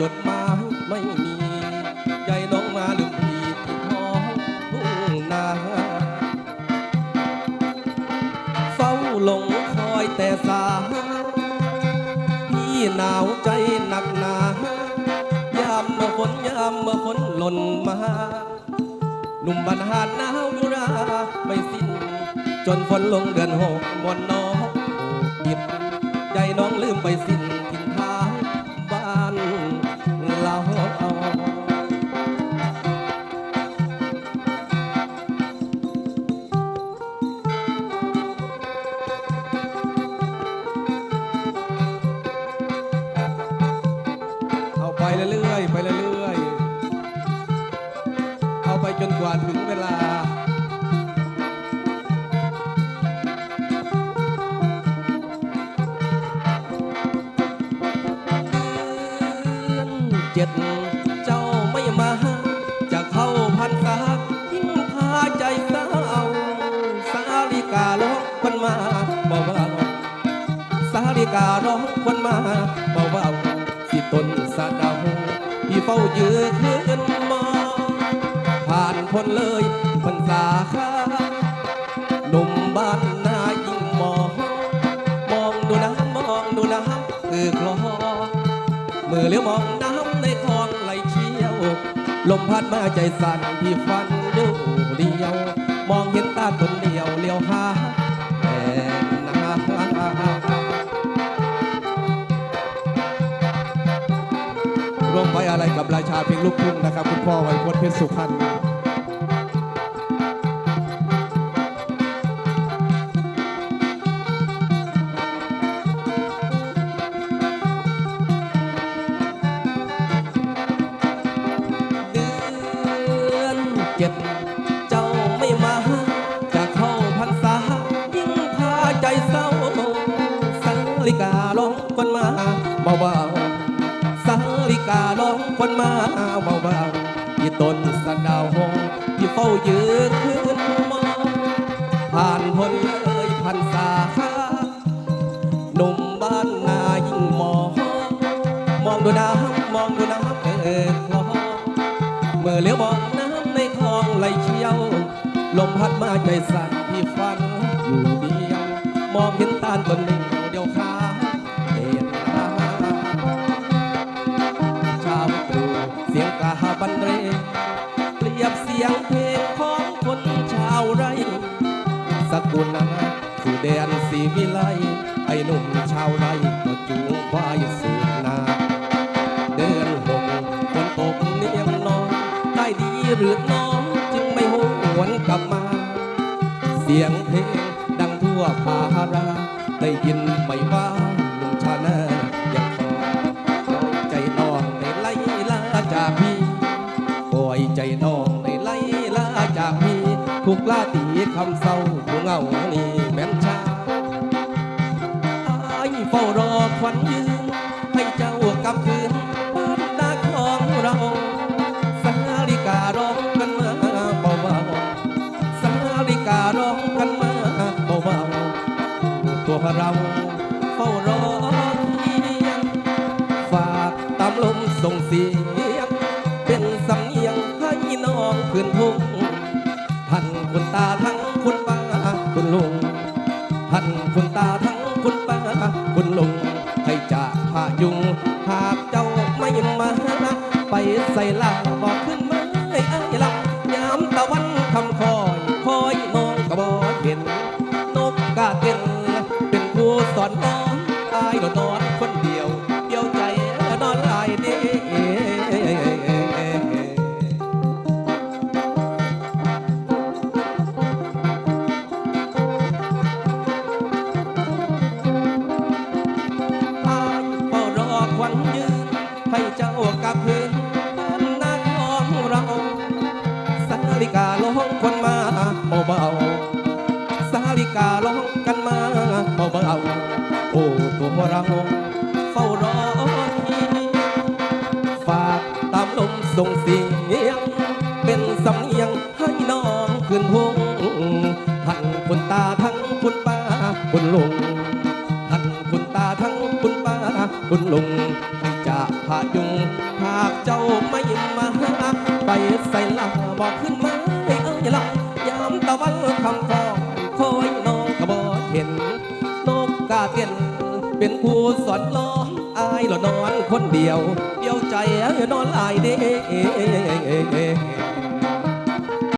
จดหมายไม่มีใจน้องมาลืมพี่ที่ท้องทุ่งนาเฝ้าหลงคอยแต่สาพี่หนาวใจหนักหนายามเมื่อฝนยามเมื่อฝนหล่นมาหนุ่มบันหาดหนาวยุราไม่สิ้น จนฝนลงเดือนหกบนน้องปิดใจน้องลืมไปสิ้น ไปจนกว่าถึงเวลาเดือนเจ็ดเจ้าไม่มา จะเข้าพันษายิ่งพาใจเศร้าสาลิการ้องคนมาบอกว่าสาลิการ้องคนมาเบาๆที่ตนสะเดาพี่เฝ้ายื้ ผ่านพ้นเลยพรรษาข้าหนุ่มบ้านนายิ่งมอง มองดูน้ำมองดูน้ำคือคลอมือเลี้ยวมองน้ำในคลองไหลเชี่ยว ลมพัดมาใจสั่นพี่ฟันดูเดียว มองเห็นตาคนเดียวเลี้ยวหาแต่นาร่วมไว้อะไรกับราชาเพลงลูกทุ่งนะครับ คุณพ่อไวยพจน์เพชรสุพรรณ เจ็ด เจ้าไม่มา จะเข้าพรรษา ยิ่งพาใจเศร้า สังลิการ้องคนมาเบาๆสาลิการ้องคนมาเบาๆที่ต้นสะดาวหงที่เฝ้ายืนขึ้นมองผ่านพ้นเลยพันสาหนุ่มบ้านนายิ่งมอง มองดูน้ำมองดูน้ำเออคลองเมื่อเลี้ยวมอง ในคลองไหลเชี่ยว ลมพัดมาใจสั่นที่ฟันอยู่เดียว มองเห็นตาลต้นเดียวเดียวขาเห็นาชาวตรูเสียงกาบันเร เปรียบเสียงเพลงของคนชาวไร่สกุลนาสู่แดนสีวิไลไอ้หนุ่มชาวไร่ก็จูงควายสู่นา หรือน้องจึงไม่หวนกลับมา เสียงเพลงดังทั่วพารา ได้ยินไหมว่าหนุ่มชาแนยังคอยใจน้องในไล่ลาจากพี่ปล่อยใจน้องในไล่ลาจากพี่ถูกลาตีคำเศร้าผู้เงานี่แม่นชาไอ้เฝ้ารอควันยืน ๆตัวเราเฝ้ารอเพียงฝากตามลมส่งเสียง เป็นสำเนียงให้น้องคืนทุ่งท่านคุณตาทั้งคุณป้าคุณลุงท่านคุณตาทั้งคุณป้าคุณลุงให้จะพายุงหากเจ้าไม่มาไปใส่ลาบอก อนน้องอายก็นอนคนเดียวเดียวใจนอนลายเด้อายเฝ้ารอควันยืนให้เจ้ากลับคืนบ้านนาของเราสาลิการ้องคนมาเบาๆสาลิการ้องกันมาเบาๆ วเราเฝ้ารอทีฝากตามลมส่งเสียง เป็นสำเนียงให้น้องคืนพงท่านคุณตาทั้งคุณป้าคุณลุงท่านคุณตาทั้งคุณป้าคุณลุงจะพายุงหากเจ้าไม่มาไปใส่ลาบอกขึ้นมาให้เอ้ยลังยามตะวันคำฟองคอยน้องกระบอกเห็นนกกาเตียน เป็นผู้สอนล้อมอายลอนอนคนเดียว เดียวใจนอนลายเด้